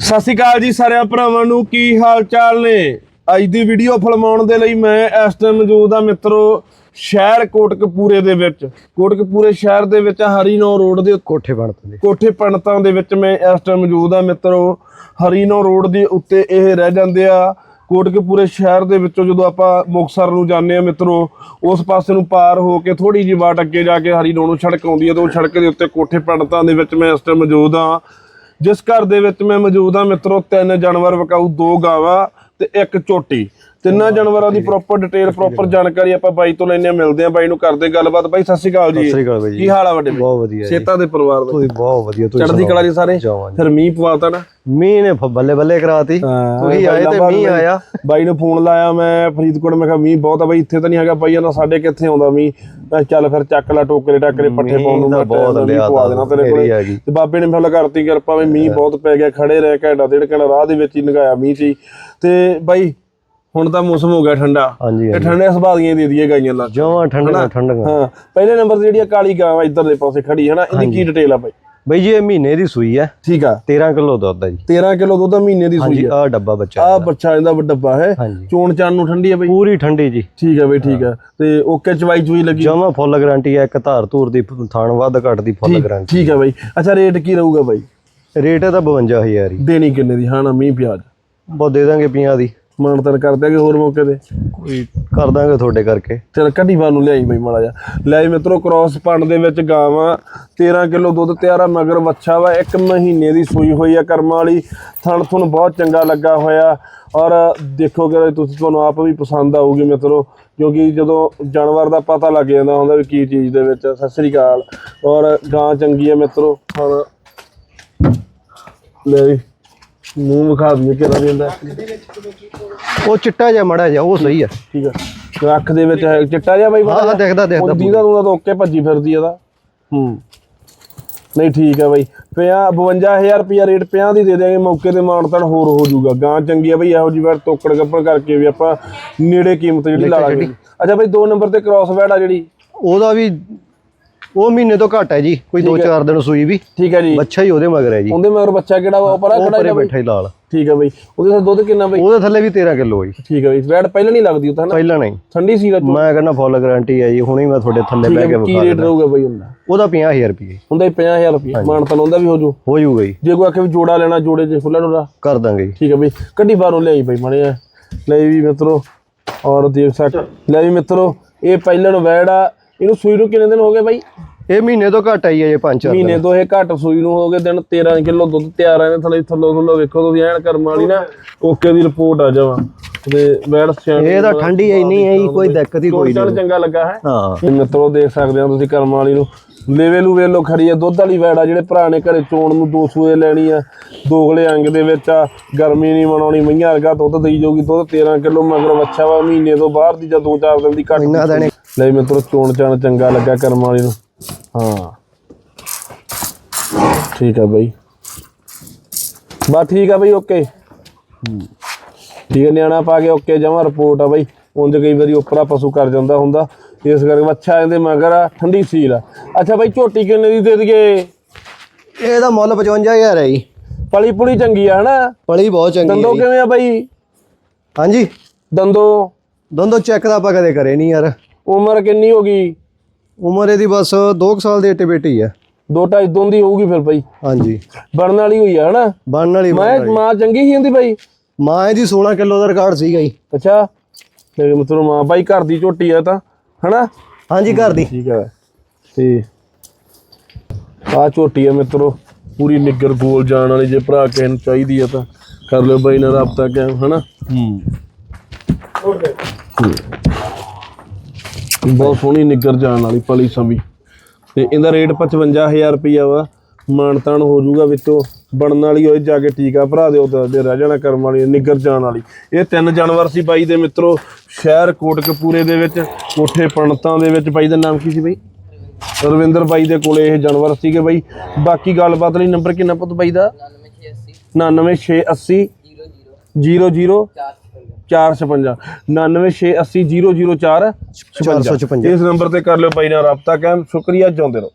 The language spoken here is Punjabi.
ਸਤਿ ਸ਼੍ਰੀ ਅਕਾਲ ਜੀ ਸਾਰਿਆਂ ਭਰਾਵਾਂ ਨੂੰ ਕੀ ਹਾਲ ਚਾਲ ਨੇ? ਅੱਜ ਦੀ ਵੀਡੀਓ ਫਿਲਮਾਉਣ ਦੇ ਲਈ ਮੈਂ ਇਸ ਟਾਈਮ ਮੌਜੂਦ ਆ ਮਿੱਤਰੋ ਸ਼ਹਿਰ ਕੋਟਕਪੂਰੇ ਦੇ ਵਿੱਚ। ਕੋਟਕਪੂਰੇ ਸ਼ਹਿਰ ਦੇ ਵਿੱਚ ਹਰੀਨੋ ਰੋਡ ਦੇ ਕੋਠੇ ਬਣਦੇ ਕੋਠੇ ਪੰਡਤਾਂ ਦੇ ਵਿੱਚ ਮੈਂ ਇਸ ਟਾਈਮ ਮੌਜੂਦ ਆ ਮਿੱਤਰੋ। ਹਰੀਨੋ ਰੋਡ ਦੇ ਉੱਤੇ ਇਹ ਰਹਿ ਜਾਂਦੇ ਆ। ਕੋਟਕਪੂਰੇ ਸ਼ਹਿਰ ਦੇ ਵਿੱਚੋਂ ਜਦੋਂ ਆਪਾਂ ਮੁਕਸਰ ਨੂੰ ਜਾਂਦੇ ਆ ਮਿੱਤਰੋ ਉਸ ਪਾਸੇ ਨੂੰ ਪਾਰ ਹੋ ਕੇ ਥੋੜੀ ਜਿਹੀ ਬਾਟ ਅੱਗੇ ਜਾ ਕੇ ਹਰੀਨੋ ਨੂੰ ਸੜਕ ਆਉਂਦੀ ਹੈ ਤੇ ਉਹ ਸੜਕ ਦੇ ਉੱਤੇ ਕੋਠੇ ਪੰਡਤਾਂ ਦੇ ਵਿੱਚ ਮੈਂ ਇਸ ਟਾਈਮ ਮੌਜੂਦ ਆ ਜਿਸ ਘਰ ਦੇ ਵਿੱਚ ਮੈਂ ਮੌਜੂਦ ਆ ਮਿੱਤਰੋ, ਤਿੰਨ ਜਾਨਵਰ ਵਿਕਾਊ, ਦੋ ਗਾਵਾਂ ਤੇ ਇੱਕ ਝੋਟੀ ਤਿੰਨਾਂ ਜਾਨਵਰਾਂ ਦੀ ਪ੍ਰੋਪਰ ਡਿਟੇਲ ਪ੍ਰੋਪਰ ਜਾਣਕਾਰੀ ਆਪਾਂ ਬਾਈ ਤੋਂ ਲੈਣੇ ਮਿਲਦੇ ਆ ਬਾਈ ਨੂੰ ਕਰਦੇ ਗੱਲਬਾਤ। ਬਾਈ ਸਤਿ ਸ਼੍ਰੀ ਅਕਾਲ ਜੀ। ਸਤਿ ਸ਼੍ਰੀ ਅਕਾਲ ਬਾਈ ਜੀ। ਕੀ ਹਾਲ ਆ ਵੱਡੇ? ਬਹੁਤ ਵਧੀਆ ਜੀ। ਸੇਤਾ ਦੇ ਪਰਿਵਾਰ ਦਾ? ਤੁਸੀਂ ਬਹੁਤ ਵਧੀਆ ਤੁਸੀਂ ਚੜ੍ਹਦੀ ਕਲਾ ਜੀ ਸਾਰੇ। ਫਿਰ ਮੀਂਹ ਪਵਾਤਾ ਨਾ? ਮੀਂਹ ਨੇ ਬੱਲੇ ਬੱਲੇ ਕਰਾਤੀ। ਤੁਸੀਂ ਆਏ ਤੇ ਮੀਂਹ ਆਇਆ। ਬਾਈ ਨੂੰ ਫੋਨ ਲਾਇਆ ਮੈਂ ਫਰੀਦਕੋਟ ਮੈਂ ਕਿਹਾ ਮੀਂਹ ਬਹੁਤ ਆ ਬਾਈ ਇੱਥੇ ਤਾਂ ਨਹੀਂ ਹੈਗਾ। ਬਾਈ ਨਾ ਸਾਡੇ ਕਿੱਥੇ ਆਉਂਦਾ ਮੀਂਹ? ਮੈਂ ਚੱਲ ਫਿਰ ਚੱਕ ਲੈ ਟੋਕਰੇ ਟਾਕਰੇ ਪੱਠੇ ਪਾਉਣ ਨੂੰ ਮੈਂ ਬਹੁਤ ਲਿਆ ਪਵਾ ਦੇਣਾ ਤੇਰੇ ਮੇਰੀ ਕੋਲੇ ਹੈਗੀ। ਤੇ ਬਾਬੇ ਨੇ ਫਿਰ ਕਰਤੀ ਕਿਰਪਾ ਵੀ ਮੀਂਹ ਬਹੁਤ ਪੈ ਗਿਆ ਖੜੇ ਰਹਿ ਘੰਟਾ ਡੇਢ ਘੰਟਾ ਰਾਹ ਦੇ ਵਿੱਚ ਹੀ ਲੰਘਾਇਆ ਮੀਂਹ ਸੀ ਤੇ ਬਾਈ ਹੁਣ ਤਾਂ ਮੌਸਮ ਹੋ ਗਿਆ ਠੰਡਾ ਹਾਂਜੀ ਹਾਂਜੀ। ਠੰਡੇ ਸੁਭਾਅ ਦੀਆਂ ਹੀ ਦੇ ਦਈਏ ਗਾਈਆਂ ਲਾ ਜਮਾਂ ਠੰਡਾ ਠੰਡਾ ਹਾਂ ਪਹਿਲੇ ਨੰਬਰ ਤੇ ਜਿਹੜੀ ਆ ਕਾਲੀ ਗਾਂ ਇੱਧਰ ਦੇ ਪਾਸੇ ਖੜੀ ਹੈ ਨਾ ਇਹਦੀ ਕੀ ਡਿਟੇਲ ਆ ਬਾਈ? ਬਈ ਜੀ ਇਹ ਮਹੀਨੇ ਦੀ ਸੂਈ ਹੈ ਠੀਕ ਆ। 13 ਕਿਲੋ ਦੁੱਧ ਹੈ ਜੀ। 13 ਕਿਲੋ ਦੁੱਧ ਮਹੀਨੇ ਦੀ ਸੂਈ ਆ। ਆ ਡੱਬਾ ਬੱਚਾ ਆ ਬੱਚਾ ਇਹਦਾ ਡੱਬਾ ਹੈ। ਚੋਣ ਚਾਣ ਨੂੰ ਠੰਡੀ ਆ ਬਈ। ਪੂਰੀ ਠੰਡੀ ਜੀ। ਠੀਕ ਹੈ ਬਈ ਠੀਕ ਹੈ ਤੇ ਓਕੇ ਚਵਾਈ ਚੂਈ ਲੱਗੀ। ਜਮਾਂ ਫੁੱਲ ਗਾਰੰਟੀ ਹੈ ਇੱਕ ਧਾਰ ਧੂਰ ਦੀ ਥਾਣ ਵੱਧ ਘੱਟ ਦੀ ਫੁੱਲ ਗਾਰੰਟੀ ਠੀਕ ਹੈ ਬਈ। ਅੱਛਾ ਰੇਟ ਕੀ ਰਹੂਗਾ ਬਾਈ? ਰੇਟ ਇਹਦਾ 52000 ਹੀ। ਦੇਣੀ ਕਿੰਨੇ ਦੀ? ਹਾਂ ਨਾ ਮੀਂਹ ਪਿਆਜ ਬਹੁਤ ਦੇ ਦਾਂਗੇ 50 ਦੀ। ਮਾਨਤਨ ਕਰ ਦਿਆਂਗੇ ਹੋਰ ਮੌਕੇ ਤੇ? ਕੋਈ ਕਰ ਦਾਂਗੇ ਤੁਹਾਡੇ ਕਰਕੇ। ਚਲ ਕੱਢੀ ਬਾਰ ਨੂੰ ਲਿਆਈ ਬਈ ਮਾੜਾ ਜਾ ਲੈ ਮਿੱਤਰੋ ਕ੍ਰਾਸ ਪੰਡ ਦੇ ਵਿੱਚ ਗਾਵਾਂ 13 ਕਿਲੋ ਦੁੱਧ ਤਿਆਰਾ ਮਗਰ ਵੱਛਾ ਵਾ ਇੱਕ ਮਹੀਨੇ ਦੀ ਸੂਈ ਹੋਈ ਆ ਕਰਮਾਂ ਵਾਲੀ। ਥਣ ਥੁਣ ਬਹੁਤ ਚੰਗਾ ਲੱਗਾ ਹੋਇਆ। ਔਰ ਦੇਖੋਗੇ ਤੁਸੀਂ ਤੁਹਾਨੂੰ ਆਪ ਵੀ ਪਸੰਦ ਆਊਗੀ ਮਿੱਤਰੋ ਕਿਉਂਕਿ ਜਦੋਂ ਜਾਨਵਰ ਦਾ ਪਤਾ ਲੱਗ ਜਾਂਦਾ ਹੁੰਦਾ ਵੀ ਕੀ ਚੀਜ਼ ਦੇ ਵਿੱਚ ਸਤਿ ਸ੍ਰੀ ਅਕਾਲ। ਔਰ ਗਾਂ ਚੰਗੀ ਹੈ ਮਿੱਤਰੋ ਔਰ ਲੈ ਮੂੰਹ ਵਿਖਾ ਦਈਏ ਕਿਹੜਾ ਦਿੰਦਾ ਉਹ ਚਿੱਟਾ ਜਿਹਾ ਮੜਾ ਜਿਹਾ ਉਹ ਸਹੀ ਹੈ ਠੀਕ ਆ। ਅੱਖ ਦੇ ਵਿੱਚ ਹੈ ਚਿੱਟਾ ਜਿਹਾ ਬਾਈ ਹਾਂ ਹਾਂ ਦੇਖਦਾ ਦੇਖਦਾ। ਦੀਦਾ ਨੂੰ ਤਾਂ ਓਕੇ ਭੱਜੀ ਫਿਰਦੀ ਇਹਦਾ ਹੂੰ। ਨਹੀਂ ਠੀਕ ਹੈ ਬਾਈ। 50 52000 ਰੁਪਿਆ ਰੇਟ 50 ਦੀ ਦੇ ਦੇਾਂਗੇ ਮੌਕੇ ਤੇ ਮਾਨਤਨ ਹੋਰ ਹੋ ਜਾਊਗਾ। ਗਾਂ ਚੰਗੀ ਹੈ ਬਈ ਇਹੋ ਜਿਹੀ ਵਾਰ ਤੋਕੜ ਗੱਪਣ ਕਰਕੇ ਵੀ ਆਪਾਂ ਨੇੜੇ ਕੀਮਤ ਜਿਹੜੀ ਲਾ ਲਾਂਗੇ। ਅੱਛਾ ਬਈ ਦੋ ਨੰਬਰ ਤੇ ਕ੍ਰਾਸ ਵੈਡ ਆ ਜਿਹੜੀ। ਉਹਦਾ ਵੀ ਉਹ ਮਹੀਨੇ ਤੋਂ ਘੱਟ ਹੈ ਜੀ ਕੋਈ 2-4 ਦਿਨ ਸੂਈ ਵੀ। ਠੀਕ ਹੈ ਜੀ। ਬੱਚਾ ਹੀ ਉਹਦੇ ਮਗਰ ਹੈ ਜੀ। ਉਹਦੇ ਮਗਰ ਬੱਚਾ ਕਿਹੜਾ ਉਹ ਪਰਾ ਜਾਂ ਬਈ? ਬੈਠਾ ਹੀ ਲਾਲ। ਠੀਕ ਹੈ ਬਈ। ਉਹਦੇ ਨਾਲ ਦੁੱਧ ਕਿੰਨਾ ਬਈ? ਉਹਦੇ ਥੱਲੇ ਵੀ 13 ਕਿਲੋ ਜੀ। ਠੀਕ ਹੈ ਬਈ। ਵੈਡ ਪਹਿਲਾਂ ਨਹੀਂ ਲੱਗਦੀ ਉਹ ਤਾਂ ਨਾ ਪਹਿਲਾਂ ਨਹੀਂ। ਠੰਡੀ ਸੀ ਦਾ ਮੈਂ ਕਹਿੰਦਾ ਫੁੱਲ ਗਾਰੰਟੀ ਹੈ ਜੀ ਹੁਣੇ ਮੈਂ ਤੁਹਾਡੇ ਥੱਲੇ ਬਹਿ ਕੇ ਕੀ ਰੇਟ ਰਹੂਗਾ ਬਈ ਹੁੰਦਾ ਉਹਦਾ 50000 ਰੁਪਏ ਹੁੰਦਾ ਹੀ 50000 ਰੁਪਏ ਮਾਨਤਨ ਹੁੰਦਾ ਵੀ ਹੋ ਜੂ ਹੋ ਜਾਊਗਾ ਜੀ ਜੇ ਕੋਈ ਆਖੇ ਵੀ ਜੋੜਾ ਲੈਣਾ ਜੋੜੇ ਚ ਖੁੱਲਾ ਨੂੰ ਕਰ ਦਾਂਗੇ ਜੀ। ਠੀਕ ਹੈ ਬਈ। ਕੱਢੀ ਬਾਹਰੋਂ ਲਿਆਈ ਬਈ ਮਣੇ ਲੈ ਵੀ ਮਿੱਤਰੋ। ਔਰ ਦੇਖ ਸਕ ਲੈ ਵੀ ਮਿੱਤਰੋ ਇਹ ਪਹਿਲਣ ਵੈੜ ਆ। ਇਹਨੂੰ ਸੂਈ ਨੂੰ ਕਿੰਨੇ ਦਿਨ ਹੋ ਗਏ ਬਾਈ? ਇਹ ਮਹੀਨੇ ਤੋਂ ਘੱਟ ਆਈ ਹੈ ਜੀ 5-4 ਮਹੀਨੇ ਤੋਂ ਇਹ ਘੱਟ ਸੂਈ ਨੂੰ ਹੋ ਗਏ ਦਿਨ 13 ਕਿਲੋ ਦੁੱਧ ਤਿਆਰ ਆ ਨੇ ਥਲੇ ਥੱਲੋ ਥੱਲੋ ਵੇਖੋ ਤੁਸੀਂ ਐਨ ਕਰਮ ਵਾਲੀ ਨਾ ਓਕੇ ਦੀ ਰਿਪੋਰਟ ਆ ਜਾਵਾ। ਤੇ ਵੈੜ ਸਿਆਣੀ ਇਹ ਤਾਂ ਠੰਡੀ ਇੰਨੀ ਹੈ ਜੀ ਕੋਈ ਦਿੱਕਤ ਹੀ ਕੋਈ ਚੱਲ ਨਹੀਂ ਚੰਗਾ ਲੱਗਾ ਹੈ। ਹਾਂ। ਮਿੱਤਰੋ ਦੇਖ ਸਕਦੇ ਹੋ ਤੁਸੀਂ ਕਰਮ ਵਾਲੀ ਨੂੰ। ਲੇਵੇ ਲੂ ਵੇਲੋ ਖੜੀ ਆ ਦੁੱਧ ਵਾਲੀ ਵੈੜ ਆ ਜਿਹੜੇ ਭਰਾ ਨੇ ਘਰੇ ਚੋਣ ਨੂੰ ਦੋ ਸੂਏ ਲੈਣੀ ਆ ਦੋਗਲੇ ਅੰਗ ਦੇ ਵਿੱਚ ਆ ਗਰਮੀ ਨਹੀਂ ਮਨਾਉਣੀ ਮਈਆਂ ਵਰਗਾ ਦੁੱਧ ਦੇਈ ਜਾਊਗੀ ਦੁੱਧ 13 ਕਿਲੋ ਮਗਰ ਵੱਛਾ ਵਾ ਮਹੀਨੇ ਤੋਂ ਬਾਹਰ ਦੀ ਜਾਂ 2-4 ਦਿਨ ਦੀ ਘੱਟ ਲੈ ਮਿੱਤਰੋ ਚੋਣ ਚਾਣ ਚੰਗਾ ਲੱਗਾ ਕਰਮ ਵਾਲੀ ਨੂੰ। ਹਾਂ। ਠੀਕ ਆ ਬਈ। ਬਾ ਠੀਕ ਆ ਬਈ ਓਕੇ। ਠੀਕ ਹੈ ਨਿਆਣਾ ਪਾ ਕੇ ਓਕੇ ਜਮਾ ਰਿਪੋਰਟ ਆ ਬਈ। ਉਂਝ ਕਈ ਵਾਰੀ ਉਪਰਾ ਪਸ਼ੂ ਕਰ ਜਾਂਦਾ ਹੁੰਦਾ। ਇਸ ਕਰਕੇ ਅੱਛਾ ਇਹਦੇ ਮਗਰ ਆ ਠੰਡੀ ਸੀਲ ਆ। ਅੱਛਾ ਬਈ ਝੋਟੀ ਕਿੰਨੇ ਦੀ ਦੇ ਦਈਏ? ਇਹਦਾ ਮੁੱਲ 55000 ਹੈ ਜੀ। ਪਲੀ ਪੁਲੀ ਚੰਗੀ ਆ ਹਨਾ? ਪਲੀ ਬਹੁਤ ਚੰਗੀ ਦੰਦੋ। ਕਿਵੇਂ ਆ ਬਈ? ਹਾਂਜੀ। ਦੰਦੋ? ਦੋਨੋਂ ਚੈੱਕ ਦਾ ਆਪਾਂ ਕਦੇ ਕਰੇ ਨਹੀਂ ਯਾਰ। ਉਮਰ ਕਿੰਨੀ ਹੋ ਗਈ? ਉਮਰ ਇਹਦੀ ਬਸ 2 ਸਾਲ ਦੀ ਏਟੇ ਬੇਟੀ ਹੈ ਦੋ ਢਾਈ ਦੋ ਦੀ ਹੋਊਗੀ ਫਿਰ ਬਈ। ਹਾਂਜੀ। ਬਣਨ ਵਾਲੀ ਹੋਈ ਆ ਹਨਾ? ਬਣਨ ਵਾਲੀ ਮੈਂ ਮਾਂ ਚੰਗੀ ਸੀ ਹੁੰਦੀ ਬਈ? ਮਾਂ ਇਹਦੀ 16 ਕਿਲੋ ਦਾ ਰਿਕਾਰਡ ਸੀਗਾ ਜੀ। ਅੱਛਾ। ਮੇਰੇ ਮਤਲਬ ਮਾਂ ਬਾਈ ਘਰ ਦੀ ਝੋਟੀ ਆ ਤਾਂ ਹਨਾ? ਹਾਂਜੀ ਘਰ ਦੀ। ਠੀਕ ਹੈ ਤੇ ਆ ਝੋਟੀ ਆ ਮਿੱਤਰੋ ਪੂਰੀ ਨਿੱਗਰ ਗੋਲ ਜਾਣ ਵਾਲੀ ਜੇ ਭਰਾ ਕਿਸੇ ਨੂੰ ਚਾਹੀਦੀ ਆ ਤਾਂ ਕਰ ਲਿਓ ਬਾਈ ਨਾਲ ਰਾਬਤਾ ਕਾਇਮ ਹਨਾ? ਹੂੰ। ਬਹੁਤ ਸੋਹਣੀ ਨਿੱਗਰ ਜਾਣ ਵਾਲੀ ਪਲੀ ਸੰਭੀ ਤੇ ਇਹਦਾ ਰੇਟ 55000 ਰੁਪਈਆ ਵਾ। ਮਾਨਤਾਨ ਹੋ ਜਾਊਗਾ ਵਿੱਚੋਂ। ਬਣਨ ਵਾਲੀ ਹੋਏ ਜਾ ਕੇ ਟੀਕਾ ਭਰਾ ਦਿਓ ਤਾਂ ਰਹਿ ਜਾਣਾ ਕਰਮ ਵਾਲੀ ਨਿੱਗਰ ਜਾਣ ਵਾਲੀ। ਇਹ ਤਿੰਨ ਜਾਨਵਰ ਸੀ ਬਾਈ ਦੇ ਮਿੱਤਰੋ। ਸ਼ਹਿਰ ਕੋਟਕਪੂਰੇ ਦੇ ਵਿੱਚ ਕੋਠੇ ਪੰਡਤਾਂ ਦੇ ਵਿੱਚ। ਬਾਈ ਦਾ ਨਾਮ ਕੀ ਸੀ ਬਾਈ? ਰਵਿੰਦਰ ਬਾਈ ਦੇ ਕੋਲੇ ਇਹ ਜਾਨਵਰ ਸੀਗੇ ਬਾਈ। ਬਾਕੀ ਗੱਲਬਾਤ ਲਈ ਨੰਬਰ ਕਿੰਨਾ ਪੁੱਤ ਬਾਈ ਦਾ? 99680 00 456 99680 004 456 ਇਸ ਨੰਬਰ ਤੇ ਕਰ ਲਿਓ ਬਾਈ ਨਾਲ ਰਾਬਤਾ ਕਾਇਮ। ਸ਼ੁਕਰੀਆ ਚਾਹੁੰਦੇ ਰਹੋ।